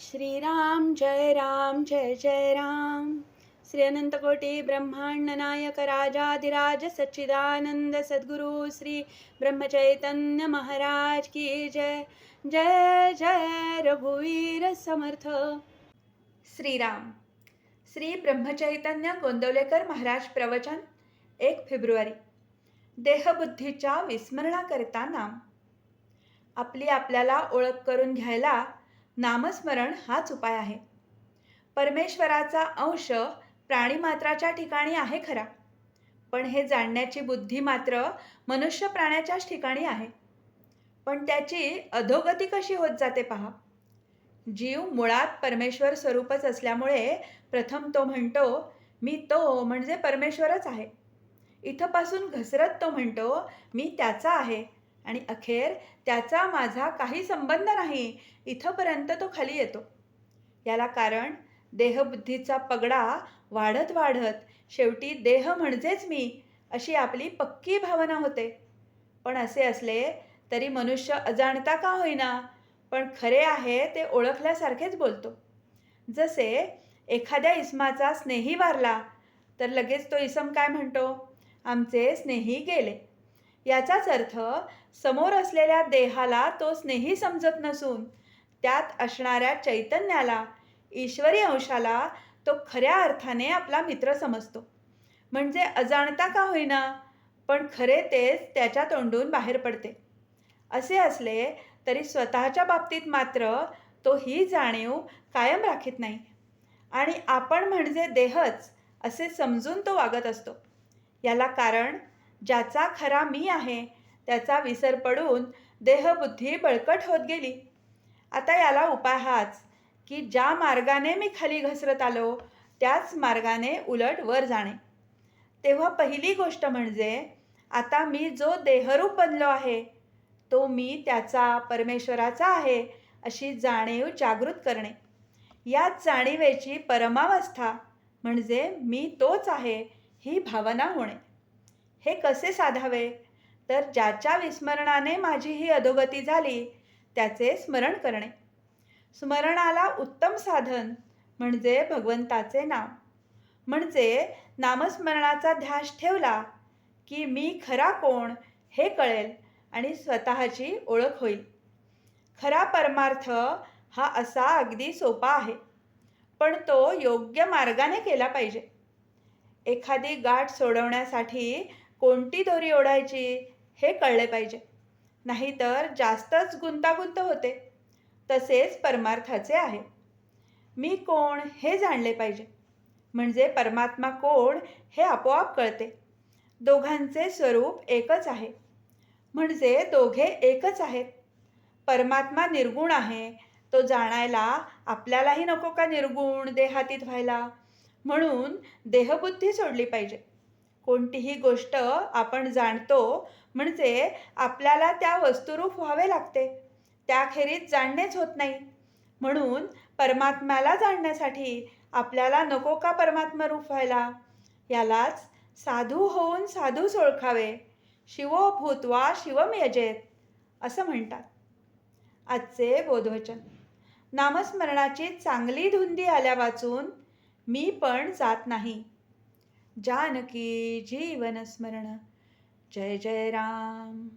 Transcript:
श्रीराम जय राम जय जय राम। श्री अनंतकोटी ब्रह्मांड नायक राजाधिराज सच्चिदानंद सद्गुरु श्री ब्रह्मचैतन्य महाराज की जय। जय जय रघुवीर समर्थ। श्रीराम। श्री ब्रह्मचैतन्य गोंदवलेकर महाराज प्रवचन एक फेब्रुवारी। देहबुद्धीच्या विस्मरणा नाम। आपली आपल्याला ओळख करून घ्यायला नामस्मरण हाच उपाय आहे. परमेश्वराचा अंश प्राणीमात्राच्या ठिकाणी आहे खरा. पण हे जाणण्याची बुद्धी मात्र मनुष्य प्राण्याच्याच ठिकाणी आहे. पण त्याची अधोगती कशी होत जाते पहा. जीव मुळात परमेश्वर स्वरूपच असल्यामुळे प्रथम तो म्हणतो मी तो म्हणजे परमेश्वरच आहे. इथंपासून घसरत तो म्हणतो मी त्याचा आहे. आणि अखेर त्याचा माझा काही संबंध नाही. इथंपर्यंत तो खाली येतो. याला कारण देहबुद्धीचा पगडा वाढत वाढत शेवटी देह म्हणजेच मी अशी आपली पक्की भावना होते. पण असे असले तरी मनुष्य अजाणता का होईना? पण खरे आहे ते ओळखल्यासारखेच बोलतो. जसे एखाद्या इसमाचा स्नेही वारला तर लगेच तो इसम काय म्हणतो? आमचे स्नेही गेले. याचाच अर्थ समोर असलेल्या देहाला तो स्नेही समजत नसून त्यात असणाऱ्या चैतन्याला ईश्वरी अंशाला तो खऱ्या अर्थाने आपला मित्र समजतो. म्हणजे अजाणता का होईना पण खरे तेच त्याच्या तोंडून बाहेर पडते. असे असले तरी स्वतःच्या बाबतीत मात्र तो ही जाणीव कायम राखीत नाही. आणि आपण म्हणजे देहच असे समजून तो वागत असतो. याला कारण ज्याचा खरा मी आहे त्याचा विसर पडून देहबुद्धी बळकट होत गेली. आता याला उपाय हाच की ज्या मार्गाने मी खाली घसरत आलो त्याच मार्गाने उलट वर जाणे. तेव्हा पहिली गोष्ट म्हणजे आता मी जो देहरूप बनलो आहे तो मी त्याचा परमेश्वराचा आहे अशी जाणीव जागृत करणे. याच जाणीवेची परमावस्था म्हणजे मी तोच आहे ही भावना होणे. हे कसे साधावे? तर ज्याच्या विस्मरणाने माझी ही अधोगती झाली त्याचे स्मरण करणे. स्मरणाला उत्तम साधन म्हणजे भगवंताचे नाम. म्हणजे नामस्मरणाचा ध्यास ठेवला की मी खरा कोण हे कळेल आणि स्वतःची ओळख होईल. खरा परमार्थ हा असा अगदी सोपा आहे पण तो योग्य मार्गाने केला पाहिजे. एखादी गाठ सोडवण्यासाठी कोणती दोरी ओढायची हे कळले पाहिजे. नाहीतर जास्तच गुंतागुंत होते. तसेच परमार्थाचे आहे. मी कोण हे जाणले पाहिजे. म्हणजे परमात्मा कोण हे आपोआप कळते. दोघांचे स्वरूप एकच आहे. म्हणजे दोघे एकच आहेत. परमात्मा निर्गुण आहे. तो जाणायला आपल्यालाही नको का निर्गुण देहातीत व्हायला? म्हणून देहबुद्धी सोडली पाहिजे. कोणतीही गोष्ट आपण जाणतो म्हणजे आपल्याला त्या वस्तुरूप व्हावे लागते. त्याखेरीज जाणणेच होत नाही. म्हणून परमात्म्याला जाणण्यासाठी आपल्याला नको का परमात्मा रूप व्हायला? यालाच साधू होऊन साधूच ओळखावे शिवो भूतवा शिवम यजेत असं म्हणतात. आजचे बोधवचन. नामस्मरणाची चांगली धुंदी आल्या वाचून मी पण जात नाही. जानकी जीवन स्मरण। जय जय राम।